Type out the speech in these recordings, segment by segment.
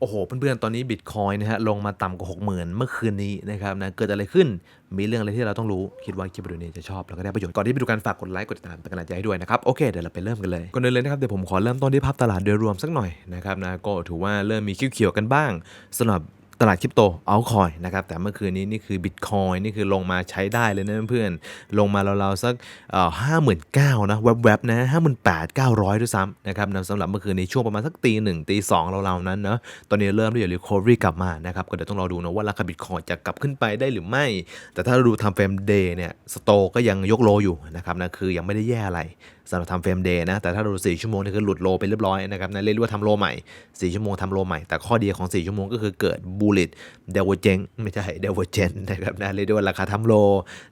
โอ้โห เพื่อนๆ ตอนนี้บิตคอยนะฮะลงมาต่ำกว่า 60,000 เมื่อคืนนี้นะครับนะเกิดอะไรขึ้นมีเรื่องอะไรที่เราต้องรู้ คิดว่าคลิปวิดีโอนี้จะชอบ แล้วก็ได้ประโยชน์ ก่อนที่ไปดูการฝากกดไลค์ กดติดตามเป็นกำลังใจให้ด้วยนะครับ โอเค เดี๋ยวเราไปเริ่มกันเลย ก่อนอื่นเลยนะครับ เดี๋ยวผมขอเริ่มต้นที่ภาพตลาดโดยรวมสักหน่อยนะครับนะก็ถือว่าเริ่มมีเขียวๆกันบ้างสำหรับ ตลาดคริปโตเอาคอยนะครับแต่เมื่อคืนนี้นี่คือบิตคอยนี่คือลงมาใช้ได้เลยนะเพื่อนๆลงมาราวๆสักห้าหมื่นเก้านะแวบๆนะห้าหมื่นแปดเก้าร้อยด้วยซ้ำนะครับนะสำหรับเมื่อคืนนี้ช่วงประมาณสักตีหนึ่งตีสองราวๆนั้นเนาะตอนนี้เริ่มที่จะรีคอรี่กลับมานะครับก็เดี๋ยวต้องรอดูนะว่าราคาบิตคอยจะกลับขึ้นไปได้หรือไม่ แต่ถ้าเราดูทำเฟรมเดย์เนี่ยสโตก็ยังยกโลอยู่นะครับนะคือยังไม่ได้แย่อะไร สำหรับทำเฟรมเดย์นะ แต่ถ้าดู 4 ชั่วโมงนี่คือหลุดโลไปเรียบร้อยนะครับนะเรียกว่าทำโลใหม่ 4 ชั่วโมงทำโลใหม่ แต่ข้อดีของ 4 ชั่วโมงก็คือเกิดบูลิตเดวเจงไม่ใช่เดวเจนนะครับนะเรียกได้ว่าราคาทำโล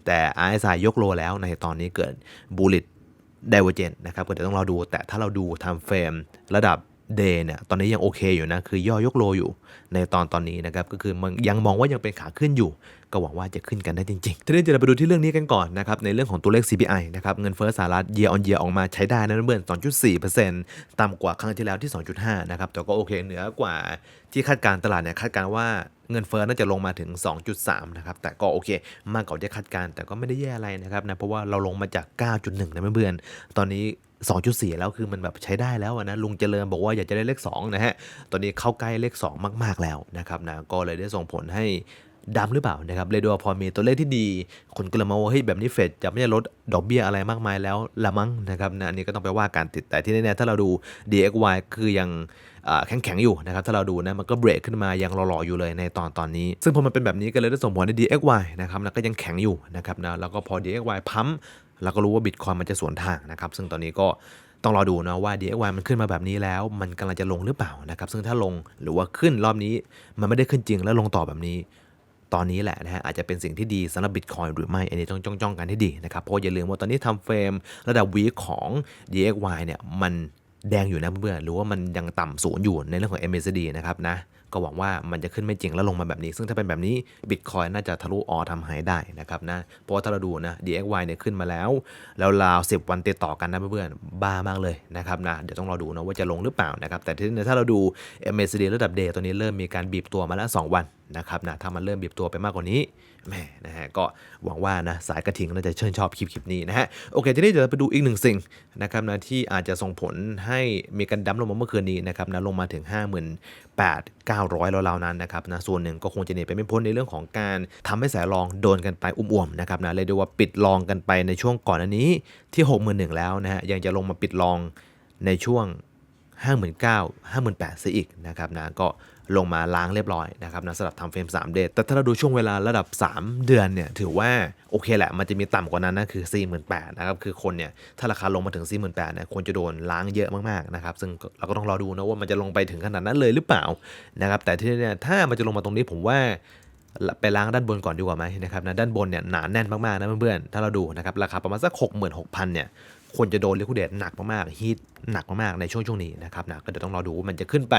แต่ RSI ยกโลแล้วในตอนนี้เกิดบูลิตเดวเจนนะครับก็เดี๋ยวต้องรอดูแต่ถ้าเราดูทำเฟรมระดับเดย์เนี่ยตอนนี้ยังโอเคอยู่นะ คือย่อยกโลอยู่ในตอนตอนนี้นะครับ ก็คือมันยังมองว่ายังเป็นขาขึ้นอยู่ ก็หวังว่าจะขึ้นกันได้จริงๆทีนี้เดี๋ยวเราไปดูที่เรื่องนี้กันก่อนนะครับในเรื่องของตัวเลข CPI นะครับเงินเฟ้อสหรัฐ year on year ออกมาใช้ได้นะเพื่อน2.4%ต่ำกว่าครั้งที่แล้วที่ 2.5นะครับแต่ก็โอเคเหนือกว่าที่คาดการตลาดเนี่ยคาดการว่าเงินเฟ้อน่าจะลงมาถึง 2.3 นะครับ แต่ก็โอเค มากกว่าที่คาดการ แต่ก็ไม่ได้แย่อะไรนะครับนะ เพราะว่าเราลงมาจาก 9.1 นะเพื่อนๆ ตอนนี้ 2.4 แล้วคือมันแบบใช้ได้แล้วนะ ลุงเจริญบอกว่าอยากจะได้เลข 2 นะฮะ ตอนนี้เข้าใกล้เลข 2 มาก ๆ แล้วนะครับนะ ก็เลยได้ส่งผลให้ ดำหรือเปล่านะครับเลยดูว่าพอมีตัวเลขที่ดี คนก็เลยมองว่าเฮ้ยแบบนี้เฟดจะไม่ได้ลดดอกเบี้ยอะไรมากมายแล้วละมั้งนะครับนะอันนี้ก็ต้องไปว่ากันติดแต่ที่แน่ๆถ้าเราดู DXY คือยังแข็งแข็งๆอยู่นะครับถ้าเราดูนะมันก็เบรกขึ้นมายังหล่อๆอยู่เลยในตอนตอนนี้ ซึ่งพอมันเป็นแบบนี้ก็เลยได้ส่งผลให้ DXY นะครับแล้วก็ยังแข็งอยู่นะครับนะแล้วก็พอ DXY พัมเราก็รู้ว่าบิตคอยมันจะสวนทางนะครับซึ่งตอนนี้ก็ต้องรอดูนะว่า DXY มันขึ้นมาแบบนี้แล้ว มันกำลังจะลงหรือเปล่านะครับซึ่งถ้าลงหรือว่าขึ้นรอบนี้มันไม่ได้ขึ้นจริงแล้วลงต่อแบบนี้ ตอนนี้แหละนะฮะอาจจะเป็นสิ่งที่ดีสำหรับ Bitcoin หรือไม่ อันนี้ต้องจ้องจ้องๆกันให้ดีนะครับ เพราะอย่าลืมว่าตอนนี้ทำเฟรมระดับวีของ DXY เนี่ยมันแดงอยู่นะเพื่อนๆหรือว่ามันยังต่ำศูนย์อยู่ในเรื่องของ MACD นะครับนะก็หวังว่ามันจะขึ้นไม่จริงแล้วลงมาแบบนี้ ซึ่งถ้าเป็นแบบนี้ Bitcoin น่าจะทะลุออทำหายได้นะครับนะเพราะว่าถ้าเราดูนะ DXY เนี่ยขึ้นมาแล้วแล้วราว10วันติดต่อกันนะเพื่อนๆบ้ามากเลยนะครับนะเดี๋ยวต้องรอดูนะว่าจะลงหรือเปล่านะครับแต่ที่ถ้าเราดู MACD ระดับ Day ตัวนี้เริ่มมีการบีบตัวมาแล้ว 2 วันนะครับนะถ้ามันเริ่มบีบตัวไปมากกว่านี้แม่นะฮะก็หวังว่านะสายกระทิงน่าจะเชิญชอบคลิปคลิปนี้นะฮะโอเคทีนี้เดี๋ยวเราไปดูอีกหนึ่งสิ่งนะครับนะที่อาจจะส่งผลให้มีการดั้มลงมาเมื่อคืนนี้นะครับนะลงมาถึง 5 8 9 0 0แล้วราวๆนั้นนะครับนะส่วนหนึ่งก็คงจะหนีไปไม่พ้นในเรื่องของการทำให้สายรองโดนกันไปอุ้มๆนะครับนะเลยด้ว่าปิดรองกันไปในช่วงก่อนอันนี้ที่ 61,000แล้วนะฮะยังจะลงมาปิดรองในช่วง 59,000 58,000ซะอีกนะครับนะก็ ลงมาล้างเรียบร้อยนะครับนะสำหรับทำเฟรม3 เดทแต่ถ้าเราดูช่วงเวลาระดับ 3 เดือนเนี่ยถือว่าโอเคแหละ มันจะมีต่ำกว่านั้นนะคือ 48,000นะครับคือคนเนี่ยถ้าราคาลงมาถึง 48,000เนี่ยควรจะโดนล้างเยอะมากๆนะครับซึ่งเราก็ต้องรอดูนะว่ามันจะลงไปถึงขนาดนั้นเลยหรือเปล่านะครับแต่ที่เนี่ยถ้ามันจะลงมาตรงนี้ผมว่าไปล้างด้านบนก่อนดีกว่าไหมนะครับนะด้านบนเนี่ยหนาแน่นมากๆนะเพื่อนๆถ้าเราดูนะครับราคาประมาณสัก66,000เนี่ยควรจะโดนลิควิดเดตหนักมากๆฮีทหนักมากๆในช่วงช่วงนี้นะครับนะก็เดี๋ยวต้องรอดูว่ามันจะขึ้นไป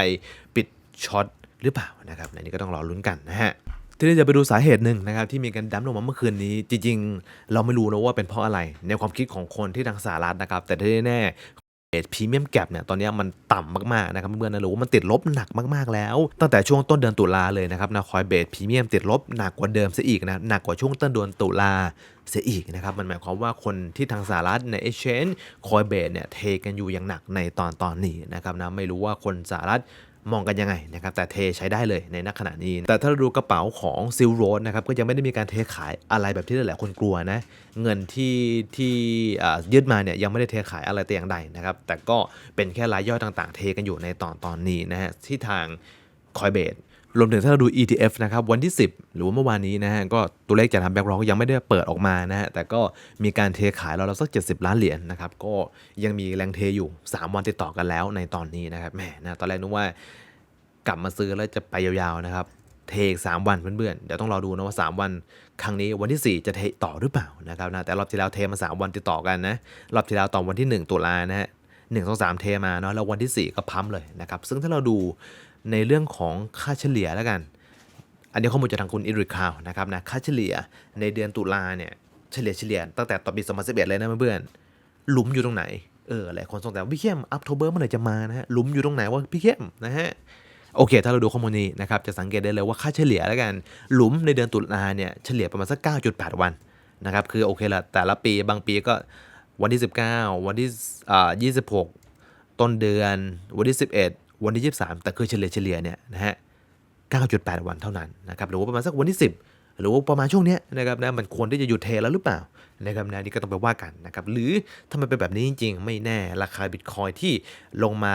ปิด ช็อตหรือเปล่านะครับอันนี้ก็ต้องรอลุ้นกันนะฮะทีนี้จะไปดูสาเหตุหนึ่งนะครับที่มีการดั้มลงมาเมื่อคืนนี้ จริงๆ เราไม่รู้นะว่าเป็นเพราะอะไร ในความคิดของคนที่ทางสหรัฐนะครับ แต่ที่แน่เบสพรีเมียมแกรเนี่ยตอนนี้มันต่ำมากๆนะครับเพื่อนๆนะหรือว่ามันติดลบหนักมากๆแล้ว ตั้งแต่ช่วงต้นเดือนตุลาเลยนะครับนะคอยเบสพรีเมียมติดลบหนักกว่าเดิมซะอีกนะหนักกว่าช่วงต้นเดือนตุลาเสียอีกนะครับมันหมายความว่าคนที่ทางสหรัฐใน Exchange Coinbase เนี่ยเทกันอยู่อย่างหนักในตอนตอนนี้นะครับนะไม่รู้ว่าคนสหรัฐ มองกันยังไงนะครับแต่เทใช้ได้เลยในนักขณะนี้ แต่ถ้าเราดูกระเป๋าของซิลโรดนะครับก็ยังไม่ได้มีการเทขายอะไรแบบที่หลายๆคนกลัวนะเงินที่ที่ยึดมาเนี่ยยังไม่ได้เทขายอะไรแต่อย่างใดนะครับแต่ก็เป็นแค่รายย่อยต่างๆ เทกันอยู่ในตอนตอนนี้นะฮะที่ทางคอยเบด รวมถึงถ้าเราดู ETF นะครับวันที่ 10 หรือว่าเมื่อวานนี้นะฮะก็ตัวเลขจากทางแบ็กร็อกยังไม่ได้เปิดออกมานะฮะแต่ก็มีการเทขายเราเราสัก 70 ล้านเหรียญนะครับก็ยังมีแรงเทอยู่ 3 วันติดต่อกันแล้วในตอนนี้นะครับแหมนะตอนแรกนึกว่ากลับมาซื้อแล้วจะไปยาวๆนะครับเทอีก3วันเพื่อนๆเดี๋ยวต้องรอดูนะว่า 3 วัน ครั้งนี้วันที่ 4 จะเทต่อหรือเปล่านะครับนะแต่รอบที่แล้วเทมา 3 วันติดต่อกันนะรอบที่แล้วตอนวันที่ 1 ตุลานะฮะ หนึ่งสองสามเทมาเนาะแล้ววันที่ 4 ก็พัมเลยนะครับ ซึ่งถ้าเราดูในเรื่องของค่าเฉลี่ยแล้วกัน อันนี้ข้อมูลจากทางคุณอิริคาวนะครับนะค่าเฉลี่ยในเดือนตุลาเนี่ยเฉลี่ยเฉลี่ยตั้งแต่ต่อปี 2011 เลยนะเพื่อนหลุมอยู่ตรงไหนเออหลายคนสงสัยว่าพี่เข้มอัพโทเบอร์เมื่อไหร่จะมานะฮะหลุมอยู่ตรงไหนวะพี่เข้มนะฮะโอเค ถ้าเราดูข้อมูลนี้นะครับ จะสังเกตได้เลยว่าค่าเฉลี่ยแล้วกัน หลุมในเดือนตุลาเนี่ย เฉลี่ยประมาณสัก 9.8 วันนะครับ คือโอเคละแต่ละปีบางปีก็ วันที่ 19 วันที่อ่า26ต้นเดือน วันที่ 11 วันที่ 23 แต่คือเฉลี่ยเฉลี่ยเนี่ยนะฮะ 9.8 วันเท่านั้นนะครับหรือว่าประมาณสักวันที่ 10 หรือว่าประมาณช่วงเนี้ยนะครับนะมันควรที่จะหยุดเทแล้วหรือเปล่านะครับนะนี่ก็ต้องไปว่ากันนะครับหรือถ้ามันเป็นแบบนี้จริง ๆ ไม่แน่ราคาบิตคอยที่ลงมา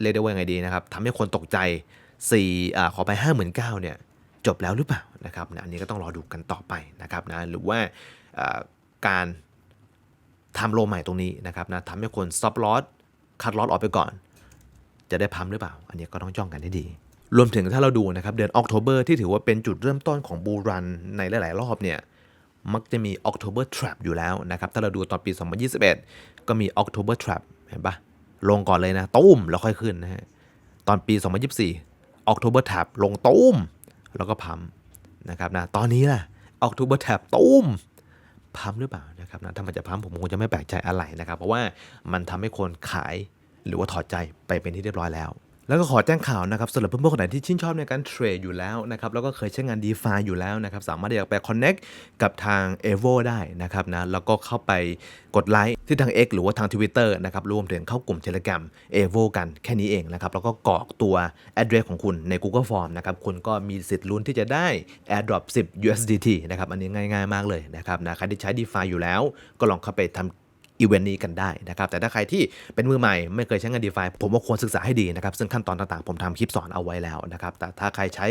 เรียกได้ว่ายังไงดีนะครับทำให้คนตกใจ4อ่าขอไป 59,000เนี่ยจบแล้วหรือเปล่านะครับนะอันนี้ก็ต้องรอดูกันต่อไปนะครับนะหรือว่าการ ทำโลใหม่ตรงนี้นะครับนะทำให้คน stop loss คัดลอสออกไปก่อน จะได้พัมหรือเปล่า อันนี้ก็ต้องจ้องกันให้ดี รวมถึงถ้าเราดูนะครับเดือนออก o b เบอร์ที่ถือว่าเป็นจุดเริ่มต้นของบูรันในหลาย ๆ รอบเนี่ยมักจะมี October Trap อยู่แล้วนะครับ ถ้าเราดูตอนปี 2021 ก็มี October Trap เห็นปะลงก่อนเลยนะตุ้มแล้วค่อยขึ้นนะฮะ ตอนปี 2024 October Trap ลงตุ้มแล้วก็พัมนะครับนะ ตอนนี้ล่ะ October Trap ตุ้ม พัมหรือเปล่านะครับนะถ้ามันจะพัมผมคงจะไม่แปลกใจอะไรนะครับ เพราะว่ามันทำให้คนขายหรือว่าถอดใจไปเป็นที่เรียบร้อยแล้ว แล้วก็ขอแจ้งข่าวนะครับสำหรับเพื่อนๆคนไหนที่ชื่นชอบในการเทรดอยู่แล้วนะครับแล้วก็เคยใช้งาน d e f i อยู่แล้วนะครับสามารถที่จะไป Connect กับทาง e v o ได้นะครับนะแล้วก็เข้าไปกดไลค์ที่ทาง X หรือว่าทาง Twitter นะครับรวมถึงเข้ากลุ่ม Telegram e v o กันแค่นี้เองนะครับแล้วก็กรอกตัว address ของคุณใน Google Form นะครับคุณก็มีสิทธิ์ลุ้นที่จะได้ airdrop 10 USDT นะครับอันนี้ง่าย ๆ มากเลยนะครับนะใครที่ใช้ d e f i อยู่แล้ว ก็ลองเข้าไปทำ อีเวนต์นี้กันได้นะครับ แต่ถ้าใครที่เป็นมือใหม่ไม่เคยใช้งาน DeFi ผมว่าควรศึกษาให้ดีนะครับ ซึ่งขั้นตอนต่างๆ ผมทำคลิปสอนเอาไว้แล้วนะครับ แต่ถ้าใครใช้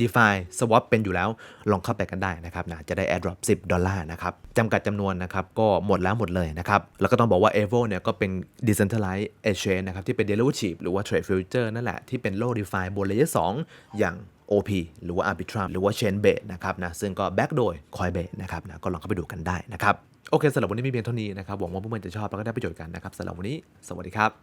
DeFi Swap เป็นอยู่แล้ว ลองเข้าไปกันได้นะครับนะจะได้ airdrop 10 ดอลลาร์นะครับจำกัดจำนวนนะครับ ก็หมดแล้วหมดเลยนะครับ แล้วก็ต้องบอกว่า Evo เนี่ยก็เป็น decentralized exchange นะครับ ที่เป็น derivative หรือว่า trade future นั่นแหละที่เป็นโลก DeFi บน layer 2อย่าง OP หรือว่า Arbitrum หรือว่า Chainbase นะครับนะซึ่งก็แบ็กโดย Coinbase นะครับนะก็ลองเข้าไปดูกันได้นะครับ โอเคสำหรับวันนี้มีเพียงเท่านี้นะครับหวังว่าเพื่อนๆจะชอบแล้วก็ได้ประโยชน์กันนะครับสำหรับวันนี้ สวัสดีครับ